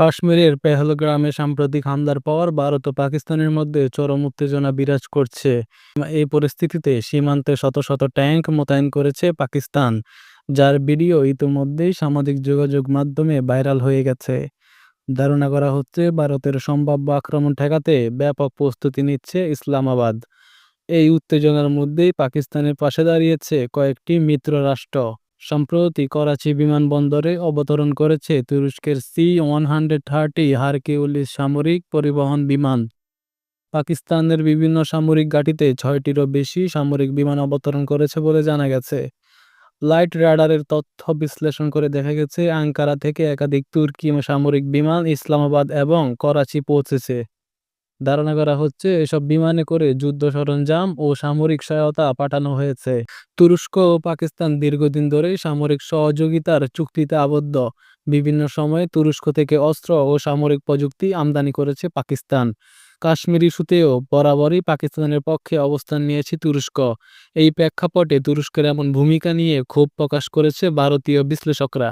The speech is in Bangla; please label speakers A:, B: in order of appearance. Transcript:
A: কাশ্মীরের পেহলগ্রামে সাম্প্রতিক হামলার পর ভারত ও পাকিস্তানের মধ্যে চরম উত্তেজনা বিরাজ করছে। এই পরিস্থিতিতে সীমান্তে শত শত ট্যাঙ্ক মোতায়েন করেছে পাকিস্তান, যার ভিডিও ইতিমধ্যেই সামাজিক যোগাযোগ মাধ্যমে ভাইরাল হয়ে গেছে। ধারণা করা হচ্ছে ভারতের সম্ভাব্য আক্রমণ ঠেকাতে ব্যাপক প্রস্তুতি নিচ্ছে ইসলামাবাদ। এই উত্তেজনার মধ্যেই পাকিস্তানের পাশে দাঁড়িয়েছে কয়েকটি মিত্র রাষ্ট্র। সম্প্রতি করাচি বিমানবন্দরে অবতরণ করেছে তুরস্কের C one hundred thirty Hercules সামরিক পরিবহন বিমান। পাকিস্তানের বিভিন্ন সামরিক ঘাঁটিতে ছয়টিরও বেশি সামরিক বিমান অবতরণ করেছে বলে জানা গেছে। লাইট রাডারের তথ্য বিশ্লেষণ করে দেখা গেছে, আঙ্কারা থেকে একাধিক তুর্কি সামরিক বিমান ইসলামাবাদ এবং করাচি পৌঁছেছে। ধারণা করা হচ্ছে এসব বিমানে করে যুদ্ধ সরঞ্জাম ও সামরিক সহায়তা পাঠানো হয়েছে। তুরস্ক ও পাকিস্তান দীর্ঘদিন ধরেই সামরিক সহযোগিতার চুক্তিতে আবদ্ধ। বিভিন্ন সময়ে তুরস্ক থেকে অস্ত্র ও সামরিক প্রযুক্তি আমদানি করেছে পাকিস্তান। কাশ্মীর ইস্যুতেও বরাবরই পাকিস্তানের পক্ষে অবস্থান নিয়েছে তুরস্ক। এই প্রেক্ষাপটে তুরস্কের এমন ভূমিকা নিয়ে ক্ষোভ প্রকাশ করেছে ভারতীয় বিশ্লেষকরা।